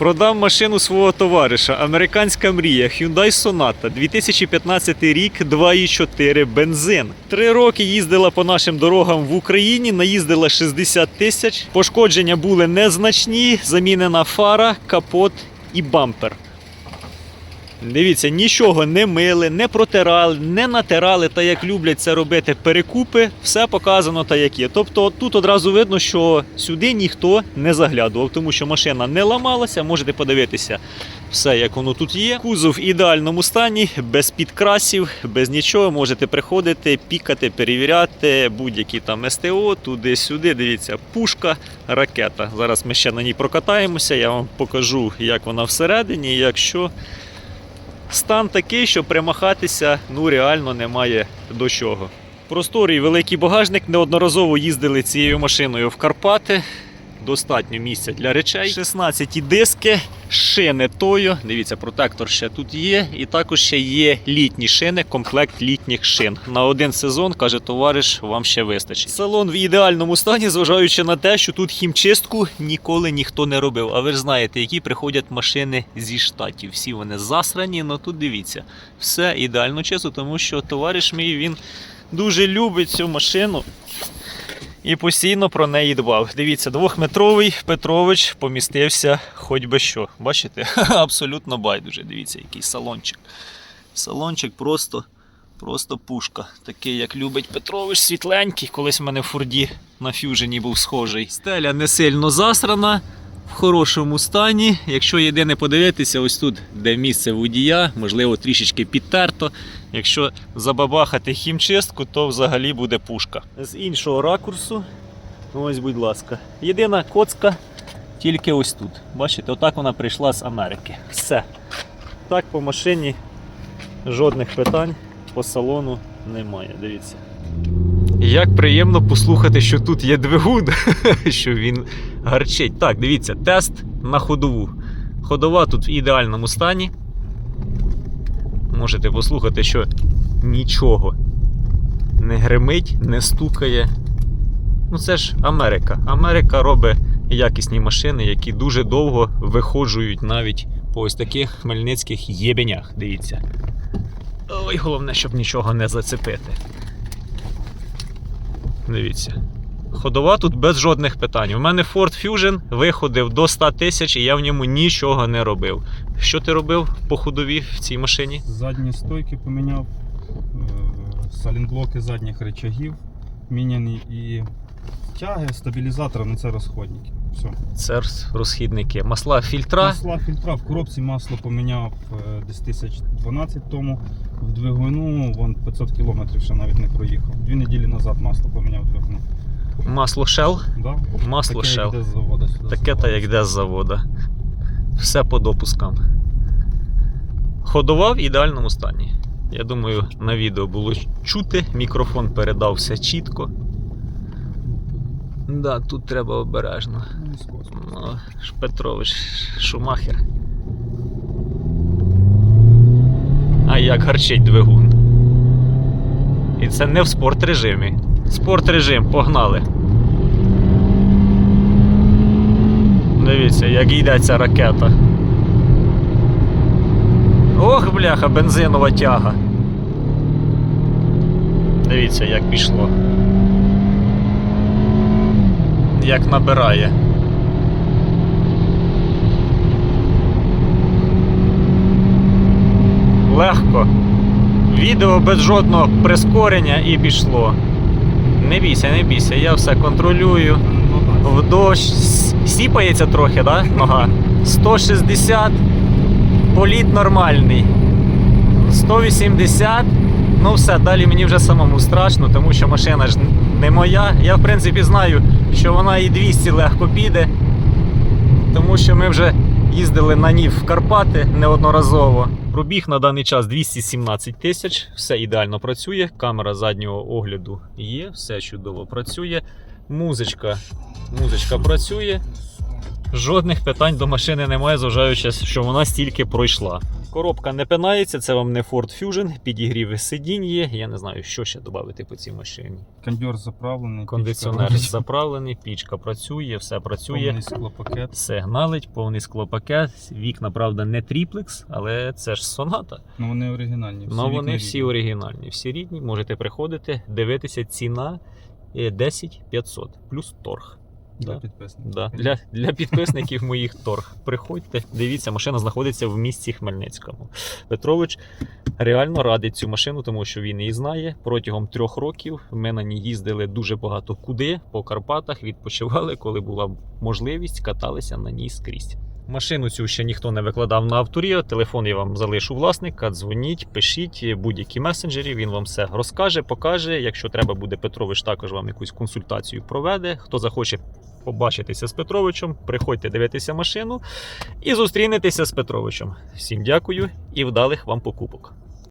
Продам машину свого товариша. Американська мрія Hyundai Sonata, 2015 рік, 2,4 бензин. Три роки їздила по нашим дорогам в Україні, наїздила 60 тисяч. Пошкодження були незначні, замінена фара, капот і бампер. Дивіться, нічого не мили, не протирали, не натирали, та як люблять це робити перекупи, все показано та як є. Тобто тут одразу видно, що сюди ніхто не заглядував, тому що машина не ламалася, можете подивитися все, як воно тут є. Кузов в ідеальному стані, без підкрасів, без нічого. Можете приходити, пікати, перевіряти будь-які там СТО, туди-сюди. Dивіться, пушка, ракета. Зараз ми ще на ній прокатаємося, я вам покажу, як вона всередині, якщо. Стан такий, що примахатися ну реально немає до чого. Просторий великий багажник. Неодноразово їздили цією машиною в Карпати. Достатньо місця для речей. 16 диски, шини Тою. Дивіться, протектор ще тут є. І також ще є літні шини, комплект літніх шин. На один сезон, каже товариш, вам ще вистачить. Салон в ідеальному стані, зважаючи на те, що тут хімчистку ніколи ніхто не робив. А ви ж знаєте, які приходять машини зі штатів. Всі вони засрані, але тут дивіться, все ідеально чисто, тому що товариш мій він дуже любить цю машину і постійно про неї дбав. Дивіться, двохметровий Петрович помістився хоч би що. Бачите? Абсолютно байдуже. Дивіться, який салончик. Салончик просто, просто пушка. Такий, як любить Петрович, світленький. Колись в мене в Форді на фюжені був схожий. Стеля не сильно засрана. В хорошому стані. Якщо єдине подивитися, ось тут, де місце водія, можливо, трішечки підтерто. Якщо забабахати хімчистку, то взагалі буде пушка. З іншого ракурсу, ось, будь ласка, єдина коцка тільки ось тут. Бачите, отак вона прийшла з Америки. Все. Так по машині жодних питань по салону немає. Дивіться. Як приємно послухати, що тут є двигун, що він гарчить. Так, дивіться, тест на ходову. Ходова тут в ідеальному стані. Можете послухати, що нічого не гримить, не стукає. Ну це ж Америка. Америка робить якісні машини, які дуже довго виходжують навіть по ось таких хмельницьких єбенях. Дивіться. Ой, головне, щоб нічого не зацепити. Дивіться. Ходова тут без жодних питань. У мене Ford Fusion виходив до 100 тисяч, і я в ньому нічого не робив. Що ти робив по ходові в цій машині? Задні стойки поміняв, е, салінблоки задніх речагів міняні і тяги, стабілізатор, ну це розходники. Все. Це розхідники. Масла фільтра. Масла фільтра в коробці масло поміняв е, десь тисяч 12 тому. В двигуну вон 500 кілометрів ще навіть не проїхав. Дві неділі назад масло поміняв в двигуну. Масло Shell. Да? Масло Таке, як Shell. йде з заводу сюди. Таке та як де з завода. Все по допускам. Ходова в ідеальному стані. Я думаю, на відео було чути, мікрофон передав все чітко. Да, тут треба обережно. Ну. Ну, Петрович Шумахер. А як гарчить двигун. І це не в спорт режимі. Спорт режим, погнали. Дивіться, як йде ця ракета. Ох, бляха, бензинова тяга. Дивіться, як пішло. Як набирає. Легко. Відео без жодного прискорення і пішло. Не бійся, не бійся, я все контролюю. В дощ сіпається трохи, да? Нога. 160, політ нормальний. 180. Ну все, далі мені вже самому страшно, тому що машина ж не моя. Я в принципі знаю, що вона і 200 легко піде. Тому що ми вже їздили на ній в Карпати неодноразово. Пробіг на даний час 217 тисяч, все ідеально працює. Камера заднього огляду є, все чудово працює. Музичка, музичка працює. Жодних питань до машини немає, зважаючи, що вона стільки пройшла. Коробка не пинається, це вам не Ford Fusion, підігрів сидінь є. Я не знаю, що ще додати по цій машині. Кондьор заправлений. Кондиціонер пічка заправлений, пічка працює, все працює. повний склопакет. Сигналить, повний склопакет. Вікна, правда, не тріплекс, але це ж соната. Ну вони оригінальні. Ну вони всі рідні. оригінальні, всі рідні. Можете приходити, дивитися ціна е, 10 500 плюс торг. Для підписників. Да. Для, для підписників моїх торг. Приходьте, дивіться, машина знаходиться в місті Хмельницькому. Петрович реально радить цю машину, тому що він її знає. Протягом трьох років ми на ній їздили дуже багато куди по Карпатах, відпочивали, коли була можливість, каталися на ній скрізь. Машину цю ще ніхто не викладав на авторія. Телефон я вам залишу власника. Дзвоніть, пишіть будь-які месенджері. Він вам все розкаже, покаже. Якщо треба буде, Петрович також вам якусь консультацію проведе. Хто захоче побачитися з Петровичем, приходьте дивитися машину і зустрінетеся з Петровичем. Всім дякую і вдалих вам покупок.